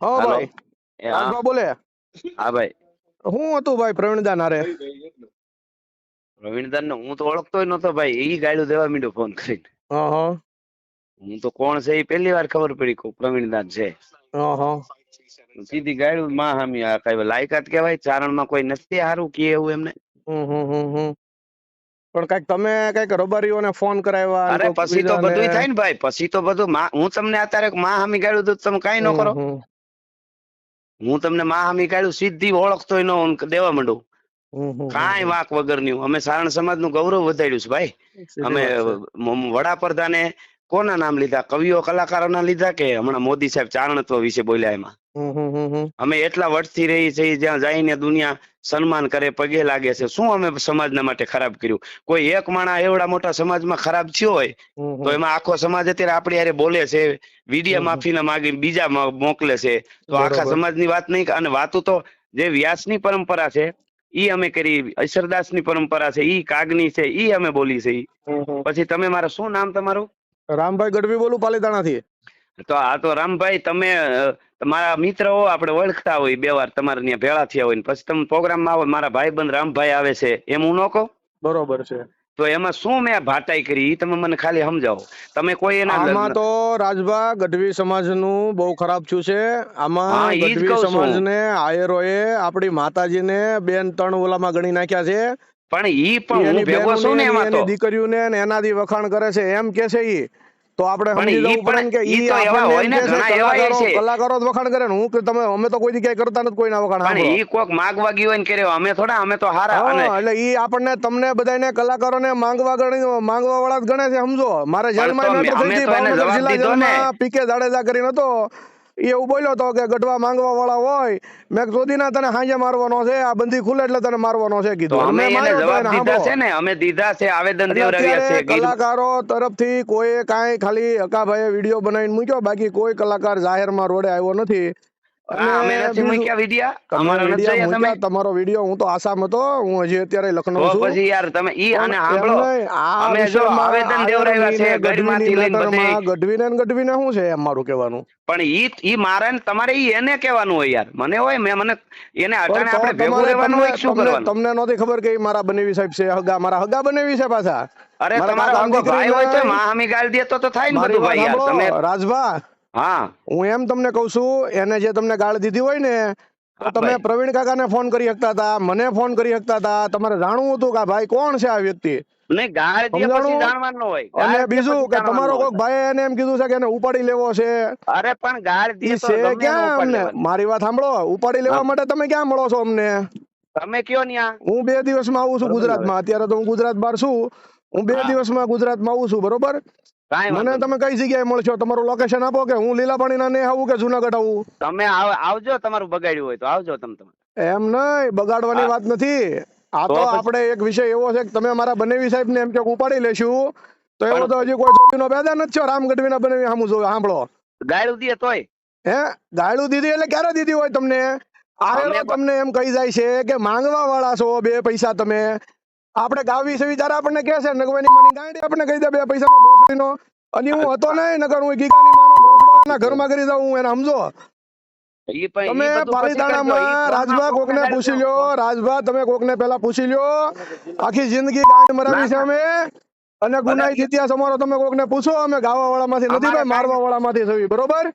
હા ભાઈ. રાજભા બોલે. હા ભાઈ. હું હતું ભાઈ પ્રવીણદા હારે. પ્રવીણદા ને હું તો ઓળખતો નતો ભાઈ. એ ગાડું દેવા મીડો ફોન કરીને. હા તો કોણ છે એ પહેલી વાર ખબર પડી કે પ્રવીણદાન છે. સીધી ગાડું માં હામી આ કઈ લાયકાત કહેવાય? ચારણમાં કોઈ નથી હારું કે એવું એમને? પણ કંઈક તમે કંઈક રબારીઓને ફોન કરાવ્યા અરે પછી તો બધું થાય ને ભાઈ. પછી તો બધું માં- હું તમને અત્યારે માં હામી ગાડું તો તમે કઈ ન કરો. હું તમને માં હામી સીધી ઓળખતો ન દેવા માંડું. કાંઈ વાંક વગરની અમે સારણ સમાજનું ગૌરવ વધાર્યું છે ભાઈ. અમે વડાપ્રધાને કોના નામ લીધા? કવિઓ કલાકારોના લીધા કે હમણાં મોદી સાહેબ ચારણત્વ વિશે બોલ્યા એમાં? હમ, હમ, હમ, હમ. અમે એટલા વર્ષથી રહી છે જ્યાં જઈને દુનિયા સન્માન કરે પગે લાગે છે શું અમે સમાજના માટે ખરાબ કર્યું કોઈ એક માણા એવડા મોટા સમાજમાં ખરાબ થયો હોય હમ, હમ. તો એમાં આખો સમાજ અત્યારે આપણી હારે બોલે છે વિડીયા હમ. માફીના માગી બીજા મ- મોકલે છે તો આખા બરોબર. સમાજની વાત નહીં અને વાતો તો જે વ્યાસની પરંપરા છે ઈ અમે કરી અક્ષરદાસની પરંપરા છે ઈ કાગની છે ઈ અમે બોલી છે ઈ. હમ, હમ. પછી તમે મારા શું નામ તમારું રામભાઈ ગઢવી બોલું પાલીતાણાથી તો આ તો રામભાઈ તમે તમારા મિત્ર હો આપણે ઓળખતા હોય બે વાર તમારે ત્યાં ભેળા થયા હોય પછી તમે પ્રોગ્રામમાં આવો મારા ભાઈબંધ રામભાઈ આવે છે એમ હું ન કહું? બરોબર છે. તો એમાં શું મેં ભાટાઈ કરી તમે મને ખાલી સમજાવો. તમે કોઈ એના આમાં તો રાજભા ગઢવી સમાજનું બહુ ખરાબ થયું છે. આમાં ગઢવી. સમાજને આયરોએ આપણી માતાજીને બેન ત્રણ ઓલામાં ગણી નાખ્યા છે. પણ ઈ પણ હું ભેગો છું ને એમાં તો. દીકરીઓને ને એનાથી વખાણ કરે છે. એમ કે છે ઈ. તો આપણે સમજી જવું પડે કે ઈ તો એવા હોય ને, ઘણા એવા છે. કલાકારો જ વખાણ કરે ને હું કે તમે અમે તો કોઈ જગ્યાએ કરતા નથી કોઈના વખાણ અને. ઈ કોક માંગવા ગયો હોય ને કર્યો અમે થોડા અમે તો હારા અને એટલે ઈ આપણને તમને બધાને કલાકારોને માંગવા ગણી માંગવા વાળા જ ગણે છે સમજો મારે જેલમાં મેટર થઈ હતી ભાવનગર જિલ્લા જેલમાં પીકે જાડેજા કરીને હતો ઈ એવું બોલ્યો હતો કે ગઢવા માંગવા વાળા હોય મેં સોદીના તને હાંજે મારવાનો છે આ બંધી ખુલે એટલે તને મારવાનો છે કીધું. અમે એને જવાબ દીધા છે ને અમે દીધા છે આવેદન દેવરાવ્યા છે કલાકારો તરફથી કોઈ કાંઈ ખાલી હકાભાઈએ વીડિયો બનાવીને મૂક્યો બાકી કોઈ કલાકાર જાહેરમાં રોડે આવ્યો નથી. તમારો વીડિયો હું તો આસામ હતો હું હજી અત્યારે લખનઉ છું. પછી યાર તમે ઈ અને સાંભળો. અમે જો આવેદન દેવરાવ્યા છે ગઢમાંથી લઈને બધે. ગઢવીને ગઢવીને શું છે એમ મારું કહેવાનું? પણ ઈ ઈ મારે તમારે ઈ એને કહેવાનું હોય યાર. મને હોય મેં મને એને અટાણે આપણે ભેગું રહેવાનું હોય શું તમને કરવાનું? તમને નહોતી ખબર કે મારા બનેવી સાહેબ છે હગા મારા હગા બનેવી છે પાછા? અરે મારા તમારો ભાઈ હોય તો દીકરીને- ગાળ દે તો તો થાય ને બધું ભાઈ યાર. તમે રાજભા હા. હું એમ તમને કહું છું એને જે તમને ગાળ દીધી હોય ને તો તમે. પ્રવીણ કાકાને ફોન કરી શકતા હતા મને ફોન કરી શકતા હતા તમારે જાણવું હતું કે ભાઈ કોણ છે આ વ્યક્તિ? અને બીજું કે તમારો કોઈક ભાઈ એને એમ કીધું છે કે એને ઉપાડી લેવો છે. અરે પણ ગાળ દે ઈ તો છે ક્યાં અમને? મારી વાત સાંભળો ઉપાડી લેવા માટે તમે ક્યાં મળો છો અમને? તમે કયો ન્યા? હું બે દિવસમાં આવું છું ગુજરાત ગુજરાતમાં અત્યારે તો હું ગુજરાત બહાર છું. હું બે દિવસમાં ગુજરાતમાં આવું છું બરોબર? મને તમે કઈ જગ્યાએ મળશો? તમારું લોકેશન આપો કે હું લીલાપાણી ના ને આવું કે જુનાગઢ આવું? તમે આવજો તમારું બગાડ્યું હોય તો આવજો તમે એમ નહીં બગાડવાની વાત નથી. આ તો આપણે એક વિષય એવો છે કે તમે મારા બનેવી સાહેબ ને એમ કે ઉપાડી લેશું તો એવો તો હજી કોઈ નો પેદા નથી છો રામ ગઢવીના બનેવી સામું જોયું સાંભળો. ગાયડું દે તોય. હે? ગાયડું દીધી એટલે ક્યારે દીધી હોય તમને? આવેલો તમને એમ કહી જાય છે કે માંગવા વાળા છો બે પૈસા તમે. આપણે ગાવી છે વિચાર આપણને કહે છે નગવાની માની ગાંડી આપણને કહી દે બે પૈસા નો ભોસડીનો. અને હું હતો નહીં નગર હું ગીગાની માનો ભોસડો એના ઘરમાં કરી દઉં એને સમજો. તમે પાલીતાણામાં રાજભા કોકને કોકને પૂછી લ્યો રાજભા તમે કોકને પેલા પૂછી લ્યો. આખી જિંદગી ગાંડ મરાવી છે અમે. અને ગુનાહિત ઇતિહાસ અમારો તમે કોકને પૂછો અમે ગાવા વાળા માંથી નથી ભાઈ મારવા વાળા માંથી થયું બરોબર?